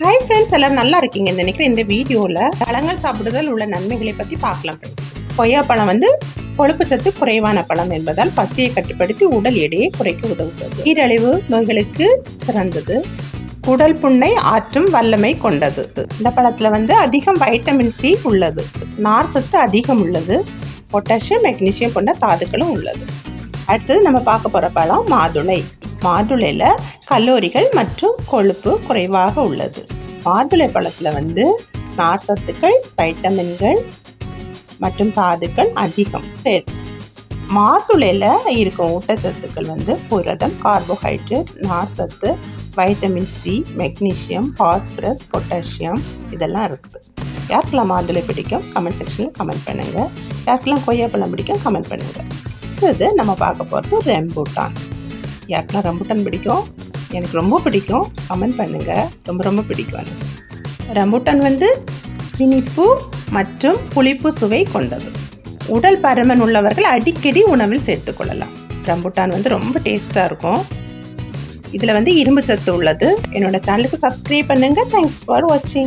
Hi friends எல்லாரும் நல்லா இருக்கீங்க. இந்த நினைக்கிற இந்த வீடியோவில் பழங்கள் சாப்பிடுதல் உள்ள நன்மைகளை பற்றி பார்க்கலாம் ஃப்ரெண்ட்ஸ் கொய்யாப்பழம் வந்து கொழுப்பு சத்து குறைவான பழம் என்பதால் பசியை கட்டுப்படுத்தி உடல் எடையை குறைக்க உதவுகிறது. ஈரழிவு நோய்களுக்கு சிறந்தது. குடல் புண்ணை ஆற்றும் வல்லமை கொண்டது. இந்த பழத்தில் வந்து அதிகம் வைட்டமின் சி உள்ளது. நார் சத்து அதிகம் உள்ளது. பொட்டாசியம் மெக்னீசியம் கொண்ட தாதுக்களும் உள்ளது. அடுத்தது நம்ம பார்க்க போகிற பழம் மாதுளை. மாதுளையில் கல்லோரிகள் மற்றும் கொழுப்பு குறைவாக உள்ளது. மாதுளை பழத்தில் வந்து நார் சத்துக்கள் வைட்டமின்கள் மற்றும் தாதுக்கள் அதிகம். சரி. மாதுளையில் இருக்கும் ஊட்டச்சத்துக்கள் வந்து புரதம் கார்போஹைட்ரேட் நார் சத்து vitamin C magnesium phosphorus potassium இதெல்லாம் இருக்குது. யாருக்கெல்லாம் மாதுளை பிடிக்கும்? கமெண்ட் செக்ஷனில் கமெண்ட் பண்ணுங்கள் யாருக்கெல்லாம் கொய்யாப்பழம் பிடிக்கும்? கமெண்ட் பண்ணுங்கள் இது நம்ம பார்க்க போகிறது ரெம்பூட்டான். யாருக்கெல்லாம் ரம்புட்டான் பிடிக்கும் எனக்கு ரொம்ப பிடிக்கும் கமெண்ட் பண்ணுங்கள் ரொம்ப ரொம்ப பிடிக்கும் எனக்கு ரம்புட்டான் வந்து இனிப்பு மற்றும் புளிப்பு சுவை கொண்டது. உடல் பருமன் உள்ளவர்கள் அடிக்கடி உணவில் சேர்த்துக்கொள்ளலாம் ரம்புட்டான் வந்து ரொம்ப டேஸ்ட்டாக இருக்கும். இதில் வந்து இரும்பு சத்து உள்ளது. என்னோட சேனலுக்கு சப்ஸ்கிரைப் பண்ணுங்கள் தேங்க்ஸ் ஃபார் வாட்சிங்